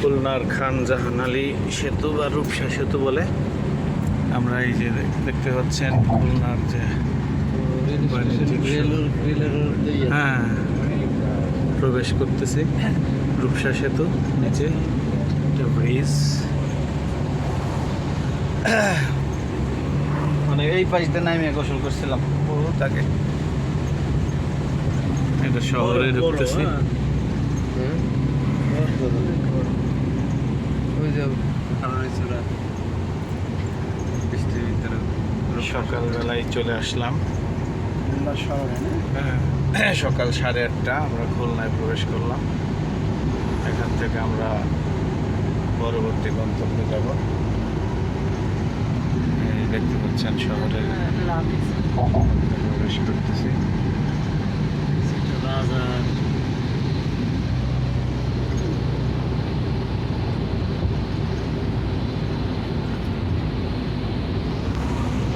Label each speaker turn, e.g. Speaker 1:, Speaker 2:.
Speaker 1: খুলনার খান জাহান আলী সেতু বা রূপসা সেতু বলে। আমরা এই যে দেখতে পাচ্ছেন খুলনার যে সড়ক। হ্যাঁ প্রবেশ করতেছি রূপসা সেতু নিচে। একটা ব্রিজ।
Speaker 2: মানে এই পাশ দিয়ে নামে গোসল করছিলাম। তাকে
Speaker 1: এটা শহরে ঢুকতেছি। সকালবেলায় চলে আসলাম। হ্যাঁ, সকাল সাড়ে আটটা আমরা খুলনায় প্রবেশ করলাম। এখান থেকে আমরা পরবর্তী গন্তব্যে যাব। দেখতে পাচ্ছেন শহরে প্রবেশ করতেছি।